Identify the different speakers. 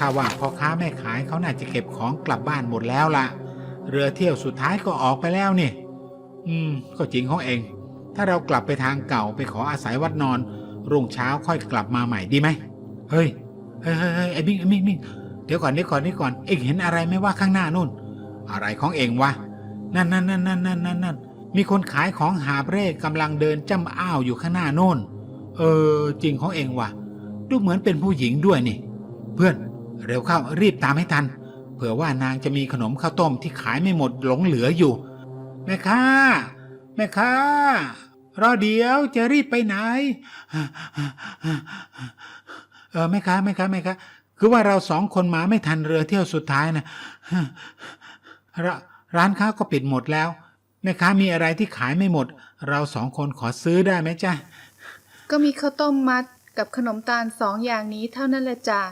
Speaker 1: ข้าว่าพ่อค้าแม่ขายเขาน่าจะเก็บของกลับบ้านหมดแล้วละเรือเที่ยวสุดท้ายก็ออกไปแล้วนี่ อืม ก็จริงของเอง ถ้าเรากลับไปทางเก่าไปขออาศัยวัดนอน รุ่งเช้าค่อยกลับมาใหม่ดีไหม เฮ้ย เฮ้ยเฮ้ยเฮ้ยไอ้มิ่งไอ้มิ่งมิ่งเดี๋ยวก่อนเดี๋ยวก่อนเดี๋ยวก่อน เอ็งเห็นอะไรไหมว่าข้างหน้านู่น อะไรของเองวะ นั่นนั่นนั่นนั่นนั่นนั่นนั่นมีคนขายของหาเร่กำลังเดินจ้ำอ้าวอยู่ข้างหน้าโน่น เออ จริงของเองวะดูเหมือนเป็นผู้หญิงด้วยนี่ เพื่อน เร็วเข้ารีบตามให้ทัน เผื่อว่านางจะมีขนมข้าวต้มที่ขายไม่หมดหลงเหลืออยู่ แม่ค้า แม่ค้ารอเดี๋ยวจะรีบไปไหน เออแม่ค้าแม่ค้าแม่ค้าคือว่าเราสองคนมาไม่ทันเรือเที่ยวสุดท้ายนะรร้านค้าก็ปิดหมดแล้ว แม่ค้ามีอะไรที่ขายไม่หมด เราสองคนขอซื้อได้ไหมจ๊ะ
Speaker 2: ก็มีข้าวต้มมัดกับขนมตาลสองอย่างนี้เท่านั้นแหละจ้ะ